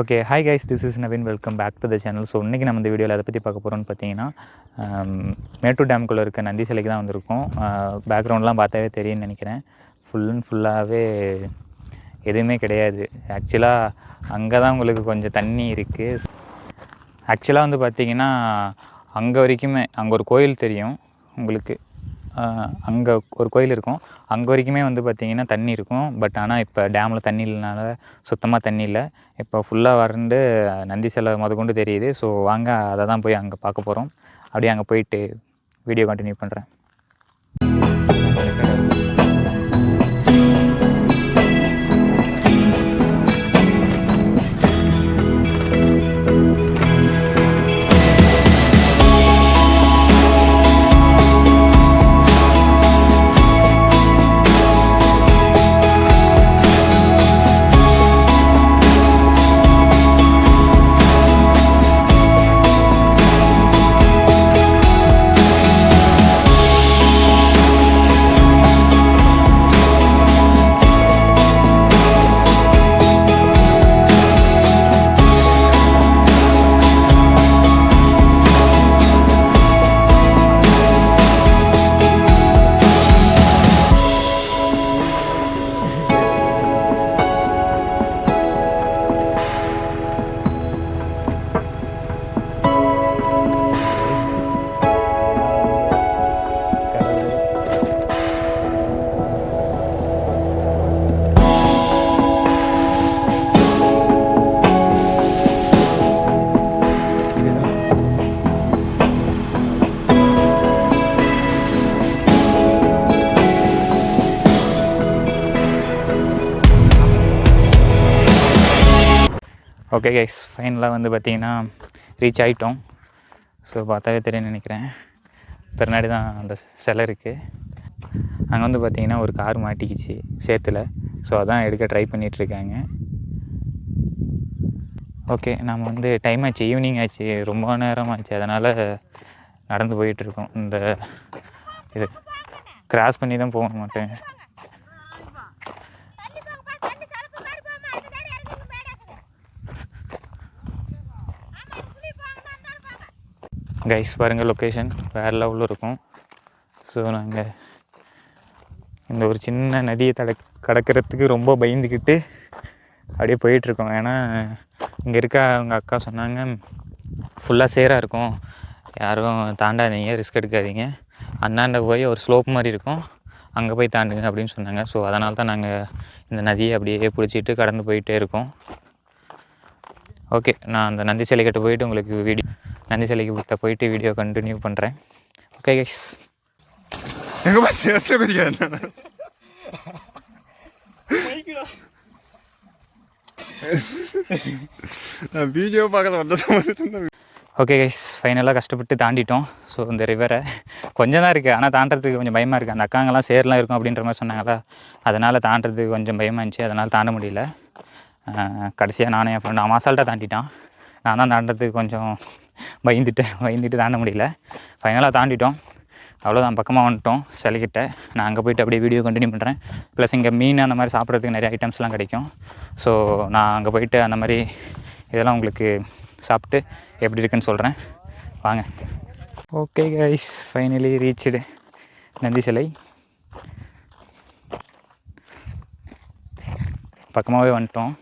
Okay hi guys this is Naveen welcome back to the channel so இன்றைக்கி நம்ம இந்த வீடியோவில் அதை பற்றி பார்க்க போகிறோம்னு பார்த்தீங்கன்னா um, மேட்டூர் டேம்குள்ளே இருக்க நந்தி சிலைக்கு தான் வந்திருக்கோம். Uh, பேக்ரவுண்ட்லாம் பார்த்தாவே தெரியும்னு நினைக்கிறேன். ஃபுல் அண்ட் ஃபுல்லாகவே எதுவுமே கிடையாது. ஆக்சுவலாக அங்கே தான் உங்களுக்கு கொஞ்சம் தண்ணி இருக்குது ஆக்சுவலாக வந்து பார்த்திங்கன்னா அங்கே வரைக்குமே அங்கே ஒரு கோயில் தெரியும் உங்களுக்கு. அங்கே ஒரு கோயில் இருக்கும். அங்கே வரைக்குமே வந்து பார்த்திங்கன்னா தண்ணி இருக்கும். பட் ஆனால் இப்போ டேமில் தண்ணி இல்லைனால சுத்தமாக தண்ணி இல்லை. இப்போ ஃபுல்லாக வறண்டு நந்தி சிலை முதற்கொண்டு தெரியுது. ஸோ வாங்க அதை தான் போய் அங்கே பார்க்க போகிறோம் அப்படியே அங்கே போயிட்டு வீடியோ கண்டினியூ பண்ணுறேன் ஓகே கைஸ் ஃபைனலாக வந்து பார்த்தீங்கன்னா ரீச் ஆகிட்டோம் ஸோ பார்த்தாவே தெரியும்னு நினைக்கிறேன். பின்னாடி தான் அந்த சிலை இருக்குது அங்கே வந்து பார்த்தீங்கன்னா ஒரு கார் மாட்டிக்கிச்சு சேத்துல. ஸோ அதான் எடுக்க ட்ரை பண்ணிகிட்ருக்காங்க ஓகே நம்ம வந்து டைம் ஆச்சு. ஈவினிங் ஆச்சு. ரொம்ப நேரம் ஆச்சு. அதனால் நடந்து போயிட்டுருக்கோம் இந்த இது கிராஸ் பண்ணி தான் போக மாட்டேன். கைஸ் பாருங்கள் லொக்கேஷன் வேறு லெவலில் இருக்கும். ஸோ நாங்கள் இந்த ஒரு சின்ன நதியை தட கடக்கிறதுக்கு ரொம்ப பயந்துக்கிட்டு அப்படியே போயிட்டுருக்கோம். ஏன்னா இங்கே இருக்க அவங்க அக்கா சொன்னாங்க ஃபுல்லாக சேராக இருக்கும். யாரும் தாண்டாதீங்க ரிஸ்க் எடுக்காதீங்க. அந்தாண்ட போய் ஒரு ஸ்லோப் மாதிரி இருக்கும். அங்கே போய் தாண்டுங்க அப்படின்னு சொன்னாங்க. ஸோ அதனால தான் நாங்கள் இந்த நதியை அப்படியே பிடிச்சிட்டு கடந்து போயிட்டே இருக்கோம். ஓகே நான் அந்த நந்தி சிலைக்கிட்ட போயிட்டு உங்களுக்கு வீடியோ நந்தி சிலைக்கு கிட்ட போயிட்டு வீடியோ கண்டினியூ பண்ணுறேன் ஓகே கைஸ் எங்கப்பா சேர்த்து குதிக்க என்ன நான் வீடியோ பார்க்கல வந்தது ஓகே கைஸ் ஃபைனலாக கஷ்டப்பட்டு தாண்டிட்டோம். ஸோ இந்த ரிவரை கொஞ்சம் தான் இருக்குது ஆனால் தாண்டறதுக்கு கொஞ்சம் பயமாக இருக்குது அந்த அக்காங்கெல்லாம் சேர்லாம் இருக்கும் அப்படின்ற மாதிரி சொன்னாங்களா அதனால் தாண்டறதுக்கு கொஞ்சம் பயமாக இருந்துச்சு. அதனால் தாண்ட முடியல. கடைசியாக நானும் என் ஃப்ரெண்டு அவன் அசால்ட்டாக தாண்டிட்டான். நான் தான் தாண்டறதுக்கு கொஞ்சம் பயந்துட்டேன். பயந்துட்டு தாண்ட முடியல. ஃபைனலாக தாண்டிட்டோம். அவ்வளோதான் பக்கமாக வந்துட்டோம். சிலைக்கிட்ட நான் அங்கே போயிட்டு அப்படியே வீடியோ கண்டினியூ பண்ணுறேன் ப்ளஸ் இங்கே மீன் அந்த மாதிரி சாப்பிட்றதுக்கு நிறைய ஐட்டம்ஸ்லாம் கிடைக்கும். ஸோ நான் அங்கே போயிட்டு அந்த மாதிரி இதெல்லாம் உங்களுக்கு சாப்பிட்டு எப்படி இருக்குன்னு சொல்கிறேன் வாங்க. Okay guys finally reached Nandi சிலை. பக்கமாகவே வந்துட்டோம்.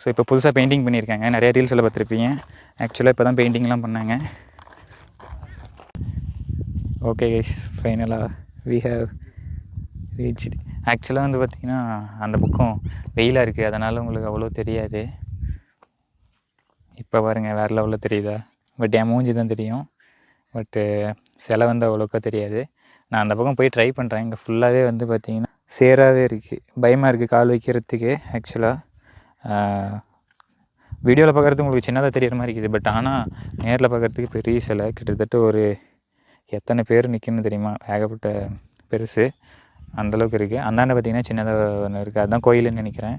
ஸோ இப்போ புதுசாக பெயிண்டிங் பண்ணியிருக்காங்க. நிறைய ரீல்ஸில் பார்த்துருப்பீங்க. ஆக்சுவலாக இப்போ தான் பெயிண்டிங்லாம் பண்ணாங்க. ஓகே கைஸ் ஃபைனலாக வி ஹேவ் ரீச் ஆக்சுவலாக வந்து பார்த்திங்கன்னா அந்த பக்கம் வெயிலாக இருக்குது அதனால் உங்களுக்கு அவ்வளோ தெரியாது. இப்போ பாருங்கள் வேறு லெவலில் தெரியுதா? பட் என் மூஞ்சி தான் தெரியும். பட்டு சிலை வந்து அவ்வளோக்கா தெரியாது. நான் அந்த பக்கம் போய் ட்ரை பண்ணுறேன் இங்கே ஃபுல்லாகவே வந்து பார்த்திங்கன்னா சேராகவே இருக்குது பயமாக இருக்குது கால் வைக்கிறதுக்கு ஆக்சுவலாக வீடியோவில் பார்க்குறது உங்களுக்கு சின்னதாக தெரியிற மாதிரி இருக்குது. பட் ஆனால் நேரில் பார்க்குறதுக்கு பெரிய சிலை. கிட்டத்தட்ட ஒரு எத்தனை பேர் நிற்கணும்னு தெரியுமா? ஏகப்பட்ட பெருசு. அந்தளவுக்கு இருக்குது அந்தாண்ட பார்த்திங்கன்னா சின்னதாக ஒன்று இருக்குது அதுதான் கோயிலுன்னு நினைக்கிறேன்.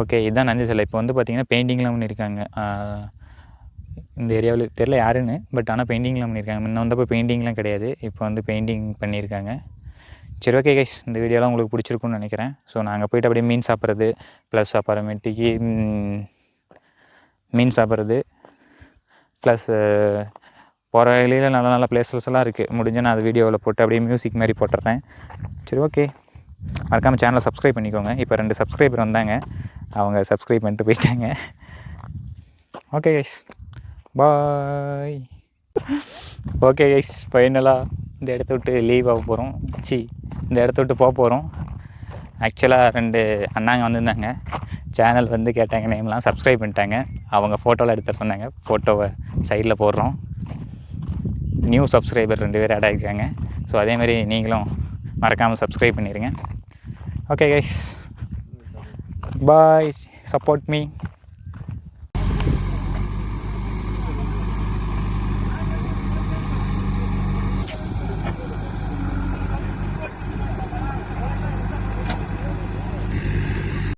ஓகே இதுதான் நஞ்ச சிலை. இப்போ வந்து பார்த்திங்கன்னா பெயிண்டிங்லாம் பண்ணியிருக்காங்க இந்த ஏரியாவில் தெரில யாருன்னு. பட் ஆனால் பெயிண்டிங்லாம் பண்ணியிருக்காங்க முன்ன வந்தப்போ பெயிண்டிங்லாம் கிடையாது. இப்போ வந்து பெயிண்டிங் பண்ணியிருக்காங்க சரி ஓகே கைஸ் இந்த வீடியோலாம் உங்களுக்கு பிடிச்சிருக்குன்னு நினைக்கிறேன். ஸோ நாங்கள் போயிட்டு அப்படியே மீன் சாப்பிட்றது ப்ளஸ் அப்புறமேட்டுக்கு மீன் சாப்பிட்றது ப்ளஸ் போகிற வழியில் நல்ல நல்ல பிளேசஸ் எல்லாம் இருக்குது முடிஞ்ச நான் அது வீடியோவில் போட்டு அப்படியே மியூசிக் மாதிரி போட்டுறேன். சரி ஓகே மறக்காமல் சேனலை சப்ஸ்கிரைப் பண்ணிக்கோங்க. இப்போ ரெண்டு சப்ஸ்கிரைபர் வந்தாங்க. அவங்க சப்ஸ்கிரைப் பண்ணிட்டு போயிட்டாங்க. Okay guys bye okay guys ஃபைனலாக இந்த இடத்த விட்டு லீவ் ஆக போகிறோம் சி இந்த இடத்த விட்டு போக போகிறோம் ஆக்சுவலாக ரெண்டு அண்ணாங்க வந்திருந்தாங்க. சேனல் வந்து கேட்டாங்க நேம்லாம் சப்ஸ்கிரைப் பண்ணிட்டாங்க. அவங்க ஃபோட்டோலாம் எடுத்து சொன்னாங்க. ஃபோட்டோவை சைடில் போடுறோம். நியூ சப்ஸ்கிரைபர் ரெண்டு பேர் ஆட் ஆகிருக்காங்க ஸோ அதேமாதிரி நீங்களும் மறக்காமல் சப்ஸ்கிரைப் பண்ணிடுங்க okay guys bye support me